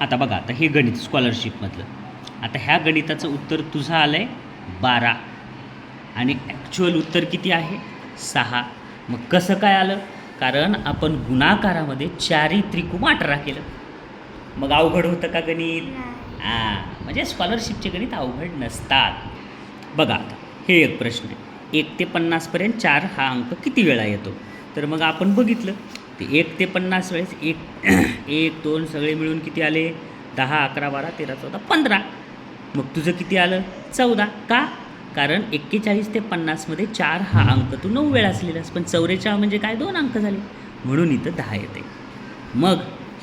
आता बघा आता हे गणित स्कॉलरशिपमधलं आता ह्या गणिताचं उत्तर तुझं आलं आहे बारा. आणि ॲक्च्युअल उत्तर किती आहे? सहा. मग कसं काय आलं? कारण आपण गुणाकारामध्ये चारी त्रिकुम अठरा केलं. मग अवघड होतं का गणित? हां म्हणजे स्कॉलरशिपचे गणित अवघड नसतात. बघा आता हे एक प्रश्न आहे. एक ते पन्नासपर्यंत चार हा अंक किती वेळा येतो? तर मग आपण बघितलं. ते एक ते पन्नास वेळेस एक एक दोन सगळे मिळून किती आले? दहा अकरा बारा तेरा चौदा पंधरा. मग तुझं किती आलं? चौदा. का? कारण एक्केचाळीस ते पन्नासमध्ये चार हा अंक तू नऊ वेळाच लिहिलास पण चौवेचाळ म्हणजे काय? दोन अंक झाले. म्हणून इथं दहा येते. मग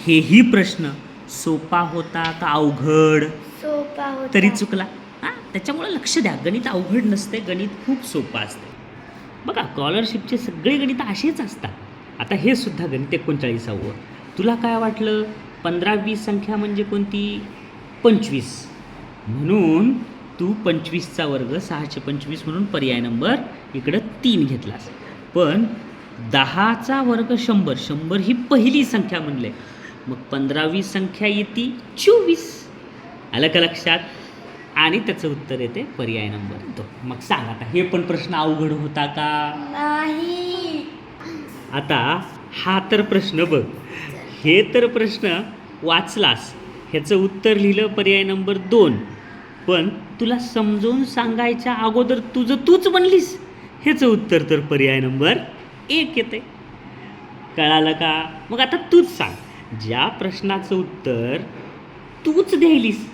हेही प्रश्न सोपा होता का अवघड? सोपा होता. तरी चुकला. हां? त्याच्यामुळे लक्ष द्या. गणित अवघड नसते गणित खूप सोपं असते. बघा स्कॉलरशिपचे सगळे गणित असेच असतात. आता हे सुद्धा गणित एकोणचाळीसावं. तुला काय वाटलं? पंधरा वीस संख्या म्हणजे कोणती? पंचवीस. म्हणून तू पंचवीसचा वर्ग सहाशे पंचवीस म्हणून पर्याय नंबर इकडं तीन घेतलास. पण दहाचा वर्ग शंभर. शंभर ही पहिली संख्या म्हणले. मग पंधरावी संख्या येते चोवीस. आलं का लक्षात? आणि त्याचं उत्तर येते पर्याय नंबर दोन. मग सांग आता हे पण प्रश्न अवघड होता का? नाही. आता हा तर प्रश्न बघ. हे तर प्रश्न वाचलास. ह्याचं उत्तर लिहिलं पर्याय नंबर दोन. पण तुला समजावून सांगायच्या अगोदर तुझं तूच म्हणलीस ह्याचं उत्तर तर पर्याय नंबर एक येते कळालं का? मग आता तूच सांग. ज्या प्रश्नाचं उत्तर तूच द्यायलीस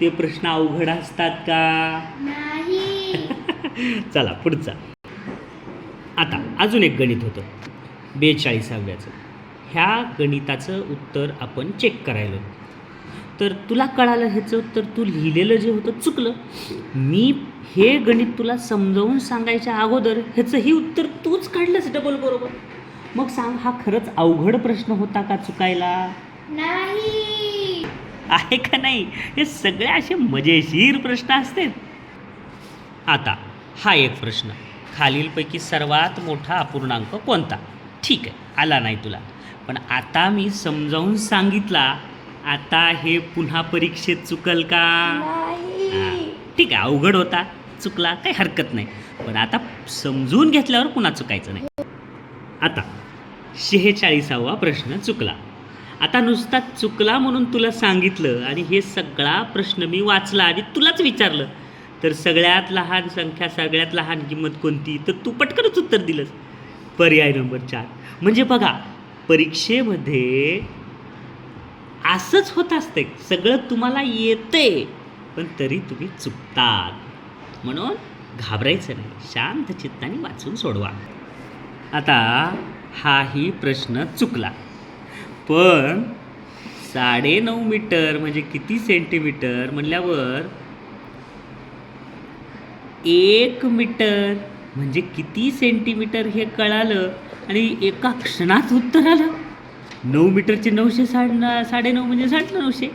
ते प्रश्न अवघड असतात का? नाही. चला पुढचा. आता अजून एक गणित होतं. बेचाळीसाव्याचं. ह्या गणिताचं उत्तर आपण चेक करायला. तर तुला कळालं ह्याचं उत्तर? तू लिहिलेलं जे होतं चुकलं. मी हे गणित तुला समजावून सांगायच्या अगोदर ह्याचंही उत्तर तूच काढलंस डबल बरोबर. मग सांग हा खरंच अवघड प्रश्न होता का चुकायला? नाही. आहे का नाही? हे सगळे असे मजेशीर प्रश्न असतात. आता हा एक प्रश्न. खालीलपैकी सर्वात मोठा अपूर्णांक कोणता? ठीक आहे आला नाही तुला. पण आता मी समजावून सांगितला आता हे पुन्हा परीक्षेत चुकल का? ठीक आहे अवघड होता चुकला काही हरकत नाही. पण आता समजून घेतल्यावर पुन्हा चुकायचं नाही. आता शेहेचाळीसावा प्रश्न चुकला. आता नुसता चुकला म्हणून तुला सांगितलं आणि हे सगळा प्रश्न मी वाचला आणि तुलाच विचारलं. तर सगळ्यात लहान संख्या सगळ्यात लहान किंमत कोणती? तर तू पटकनच उत्तर दिलंस. पर्याय नंबर चार. म्हणजे बघा परीक्षेमध्ये असंच होत असते सगळं तुम्हाला येते पण तरी तुम्ही चुकतात. म्हणून घाबरायचं नाही. शांत चित्ताने वाचून सोडवा. आता हाही प्रश्न चुकला. पण साडेनऊ मीटर म्हणजे किती सेंटीमीटर? म्हणल्यावर एक मीटर. म्हणजे किती सेंटीमीटर हे कळालं आणि एका क्षणात उत्तर आलं. नऊ मीटरचे नऊशे साडे साडेनऊ म्हणजे साडे नऊशे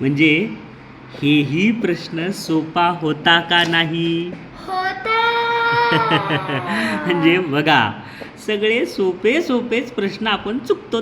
म्हणजे हेही प्रश्न सोपा होता का नाही? होता. म्हणजे बघा सगळे सोपे सोपेच प्रश्न आपण चुकतो